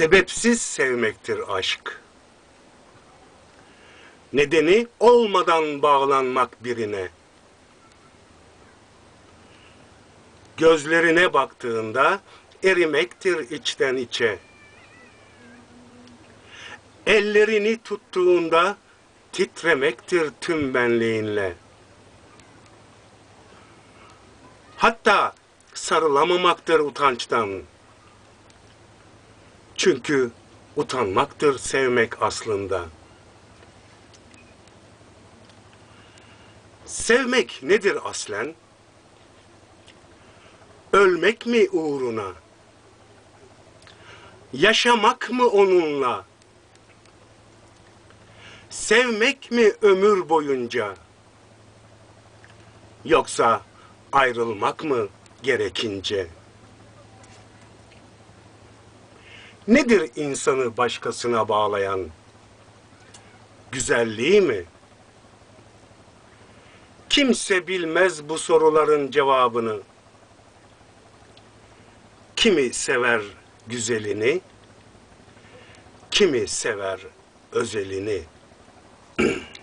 Sebepsiz sevmektir aşk. Nedeni olmadan bağlanmak birine. Gözlerine baktığında erimektir içten içe. Ellerini tuttuğunda titremektir tüm benliğinle. Hatta sarılamamaktır utançtan. Çünkü utanmaktır sevmek aslında. Sevmek nedir aslen? Ölmek mi uğruna? Yaşamak mı onunla? Sevmek mi ömür boyunca? Yoksa ayrılmak mı gerekince? Nedir insanı başkasına bağlayan? Güzelliği mi? Kimse bilmez bu soruların cevabını. Kimi sever güzelini, kimi sever özelini.